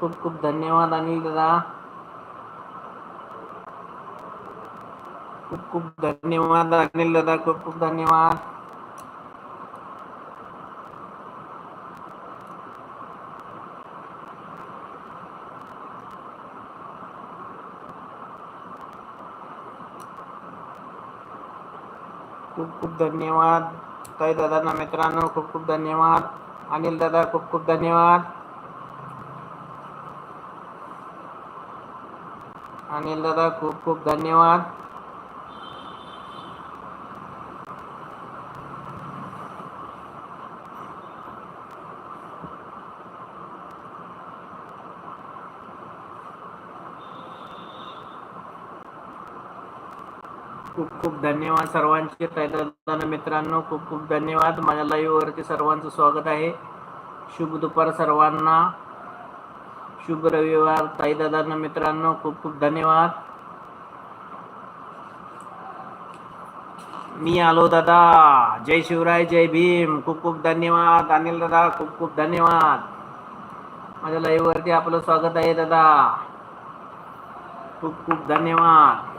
खूप खूप धन्यवाद अनिल दादा. खूप खूप धन्यवाद अनिल दादा खूप खूप धन्यवाद. खूप खूप धन्यवाद. ताई दादांना मित्रांनो खूप खूप धन्यवाद. अनिल दादा खूप खूप धन्यवाद. अनिल दादा खूप खूप धन्यवाद. खूप खूप धन्यवाद सर्वांचे. तैलदान मित्रांनो खूप खूप धन्यवाद. माझ्या लाईव्हवरती सर्वांचं स्वागत आहे. शुभ दुपार सर्वांना. शुभ रविवार. ताईदादांना मित्रांनो खूप खूप धन्यवाद. मी आलो दादा. जय शिवराय जय भीम. खूप खूप धन्यवाद. अनिल दादा खूप खूप धन्यवाद. माझ्या लाईव्हवरती आपलं स्वागत आहे दादा. खूप खूप धन्यवाद.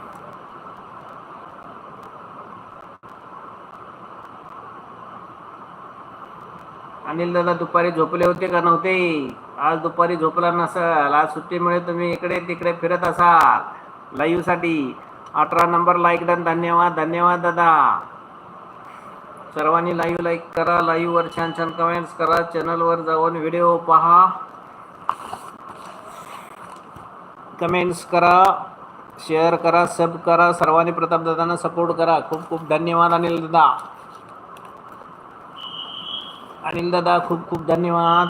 अनिल दादा दुपारी झोपले होते का नव्हते? आज दुपारी झोपला नसाल. आज सुट्टीमुळे तुम्ही इकडे तिकडे फिरत असाल. लाईव्हसाठी. अठरा नंबर लाईक डन धन्यवाद धन्यवाद दादा. सर्वांनी लाईव्ह लाईक करा. लाईव्ह वर छान छान कमेंट्स करा. चॅनलवर जाऊन व्हिडिओ पहा. कमेंट्स करा. शेअर करा. सब करा. सर्वांनी प्रताप दादांना सपोर्ट करा. खूप खूप धन्यवाद अनिल दादा. अनिल दादा खूप खूप धन्यवाद.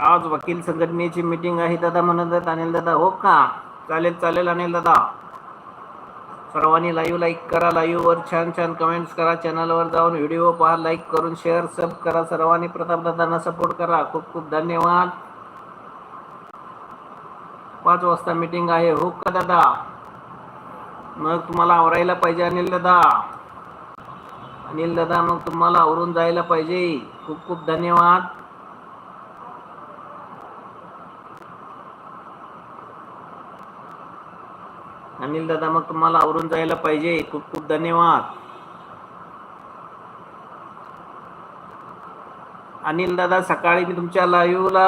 आज वकील संघटनेची मीटिंग आहे दादा म्हणत आहेत अनिल दादा. हो का? चालेल चालेल अनिल दादा. सर्वांनी लाईव्ह लाईक करा लाईव्ह वर छान छान कमेंट्स करा चॅनलवर जाऊन व्हिडिओ पहा लाईक करून शेअर सब करा. सर्वांनी प्रताप दादांना सपोर्ट करा. खूप खूप धन्यवाद. पाच वाजता मीटिंग आहे. हो का दादा? मग तुम्हाला आवरायला पाहिजे अनिल दादा. अनिल दादा मग तुम्हाला आवरून जायला पाहिजे. खूप खूप धन्यवाद. अनिल दादा मग तुम्हाला आवरून जायला पाहिजे. खूप खूप धन्यवाद. अनिल दादा सकाळी मी तुमच्या लाईव्हला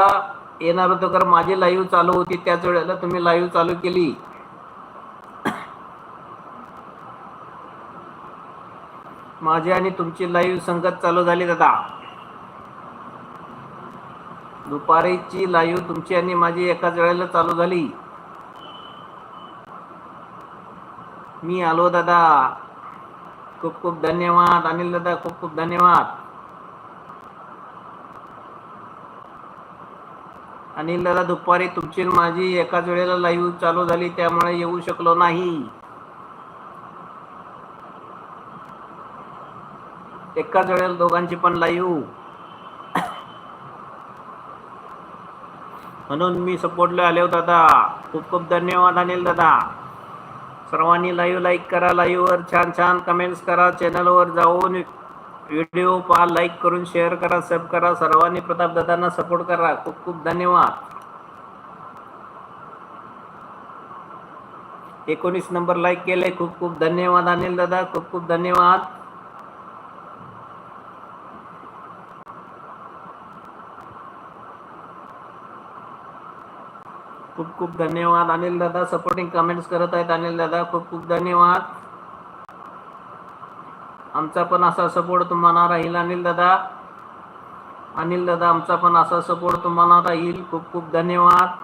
येणार होतो कारण माझी लाईव्ह चालू होती त्याच वेळेला तुम्ही लाईव्ह चालू केली. माझी आणि तुमची लाईव्ह संगत चालू झाली दादा. दुपारीची लाईव्ह तुमची आणि माझी एकाच वेळेला चालू झाली. मी आलो दादा. खूप खूप धन्यवाद. अनिल दादा खूप खूप धन्यवाद. अनिल दादा दुपारी तुमची आणि माझी एकाच वेळेला लाईव्ह चालू झाली त्यामुळे येऊ शकलो नाही. एकाच वेळेला दोघांची पण लाईव्ह म्हणून मी सपोर्टला आले होते दादा. खूप खूप धन्यवाद अनिल दादा. सर्वांनी लाईव्ह लाईक करा लाईव्हवर छान छान कमेंट्स करा चॅनलवर जाऊन व्हिडिओ पहा लाईक करून शेअर करा सब करा. सर्वांनी प्रताप दादांना सपोर्ट करा. खूप खूप धन्यवाद. एकोणीस नंबर लाईक केले खूप खूप धन्यवाद अनिल दादा. खूप खूप धन्यवाद. खूप खूप धन्यवाद. अनिल दादा सपोर्टिंग कमेंट्स करत आहेत. अनिल दादा खूप खूप धन्यवाद. आमचा पण असा सपोर्ट तुम्हाला राहील अनिल दादा. अनिल दादा आमचा पण असा सपोर्ट तुम्हाला राहील. खूप खूप धन्यवाद.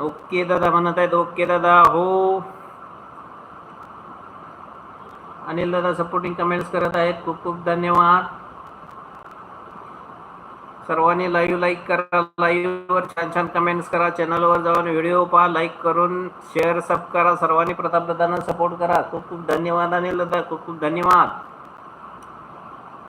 ओके दादा म्हणत आहेत ओके दादा. हो. अनिल दादा सपोर्टिंग कमेंट्स करत आहेत. खूप खूप धन्यवाद. सर्वांनी लाईव्ह लाईक करा. लाईव्हवर छान छान कमेंट्स करा. चॅनलवर जाऊन व्हिडिओ पहा. लाईक करून शेअर सब करा. सर्वांनी प्रताप दादांना सपोर्ट करा. खूप खूप धन्यवाद अनिल दादा खूप खूप धन्यवाद.